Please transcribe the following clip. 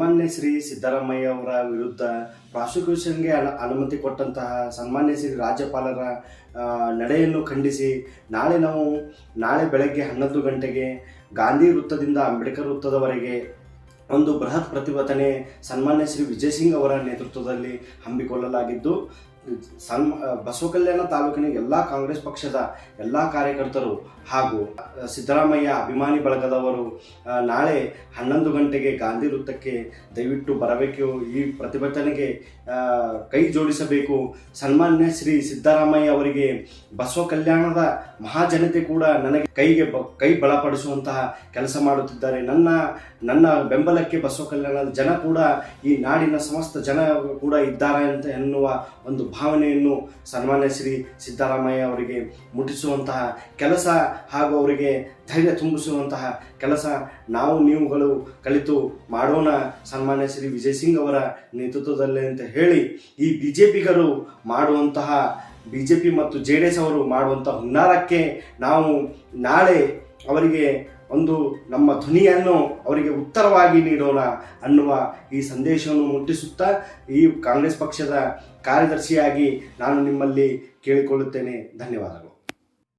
ಸನ್ಮಾನ್ಯ ಶ್ರೀ ಸಿದ್ದರಾಮಯ್ಯ ಅವರ ವಿರುದ್ಧ ಪ್ರಾಸಿಕ್ಯೂಷನ್ಗೆ ಅನು ಅನುಮತಿ ಕೊಟ್ಟಂತಹ ಸನ್ಮಾನ್ಯ ಶ್ರೀ ರಾಜ್ಯಪಾಲರ ನಡೆಯನ್ನು ಖಂಡಿಸಿ ನಾಳೆ ನಾವು, ನಾಳೆ ಬೆಳಗ್ಗೆ ಹನ್ನೊಂದು ಗಂಟೆಗೆ ಗಾಂಧಿ ವೃತ್ತದಿಂದ ಅಂಬೇಡ್ಕರ್ ವೃತ್ತದವರೆಗೆ ಒಂದು ಬೃಹತ್ ಪ್ರತಿಭಟನೆ ಸನ್ಮಾನ್ಯ ಶ್ರೀ ವಿಜಯ್ ಸಿಂಗ್ ಅವರ ನೇತೃತ್ವದಲ್ಲಿ ಹಮ್ಮಿಕೊಳ್ಳಲಾಗಿದ್ದು ಸನ್ ಬಸವ ಕಲ್ಯಾಣ ತಾಲೂಕಿನ ಎಲ್ಲ ಕಾಂಗ್ರೆಸ್ ಪಕ್ಷದ ಎಲ್ಲ ಕಾರ್ಯಕರ್ತರು ಹಾಗೂ ಸಿದ್ದರಾಮಯ್ಯ ಅಭಿಮಾನಿ ಬಳಗದವರು ನಾಳೆ ಹನ್ನೊಂದು ಗಂಟೆಗೆ ಗಾಂಧಿ ವೃತ್ತಕ್ಕೆ ದಯವಿಟ್ಟು ಬರಬೇಕು. ಈ ಪ್ರತಿಭಟನೆಗೆ ಕೈ ಜೋಡಿಸಬೇಕು. ಸನ್ಮಾನ್ಯ ಶ್ರೀ ಸಿದ್ದರಾಮಯ್ಯ ಅವರಿಗೆ ಬಸವ ಕಲ್ಯಾಣದ ಮಹಾಜನತೆ ಕೂಡ ನನಗೆ ಕೈಗೆ ಕೈ ಬಲಪಡಿಸುವಂತಹ ಕೆಲಸ ಮಾಡುತ್ತಿದ್ದಾರೆ. ನನ್ನ ನನ್ನ ಬೆಂಬಲಕ್ಕೆ ಬಸವ ಕಲ್ಯಾಣದ ಜನ ಕೂಡ, ಈ ನಾಡಿನ ಸಮಸ್ತ ಜನ ಕೂಡ ಇದ್ದಾರೆ ಅಂತ ಎನ್ನುವ ಒಂದು ಭಾವನೆಯನ್ನು ಸನ್ಮಾನ್ಯ ಶ್ರೀ ಸಿದ್ದರಾಮಯ್ಯ ಅವರಿಗೆ ಮುಟ್ಟಿಸುವಂತಹ ಕೆಲಸ ಹಾಗೂ ಅವರಿಗೆ ಧೈರ್ಯ ತುಂಬಿಸುವಂತಹ ಕೆಲಸ ನಾವು ನೀವುಗಳು ಕಲಿತು ಮಾಡೋಣ ಸನ್ಮಾನ್ಯ ಶ್ರೀ ವಿಜಯ್ ಸಿಂಗ್ ಅವರ ನೇತೃತ್ವದಲ್ಲಿ ಅಂತ ಹೇಳಿ ಈ ಬಿ ಜೆ ಪಿಗರು ಮಾಡುವಂತಹ ಬಿ ಜೆ ಪಿ ಮತ್ತು ಜೆ ಡಿ ಎಸ್ ಅವರು ಮಾಡುವಂಥ ಹುನ್ನಾರಕ್ಕೆ ನಾವು ನಾಳೆ ಅವರಿಗೆ ಒಂದು ನಮ್ಮ ಧ್ವನಿಯನ್ನು ಅವರಿಗೆ ಉತ್ತರವಾಗಿ ನೀಡೋಣ ಅನ್ನುವ ಈ ಸಂದೇಶವನ್ನು ಮುಟ್ಟಿಸುತ್ತಾ ಈ ಕಾಂಗ್ರೆಸ್ ಪಕ್ಷದ ಕಾರ್ಯದರ್ಶಿಯಾಗಿ ನಾನು ನಿಮ್ಮಲ್ಲಿ ಕೇಳಿಕೊಳ್ಳುತ್ತೇನೆ. ಧನ್ಯವಾದಗಳು.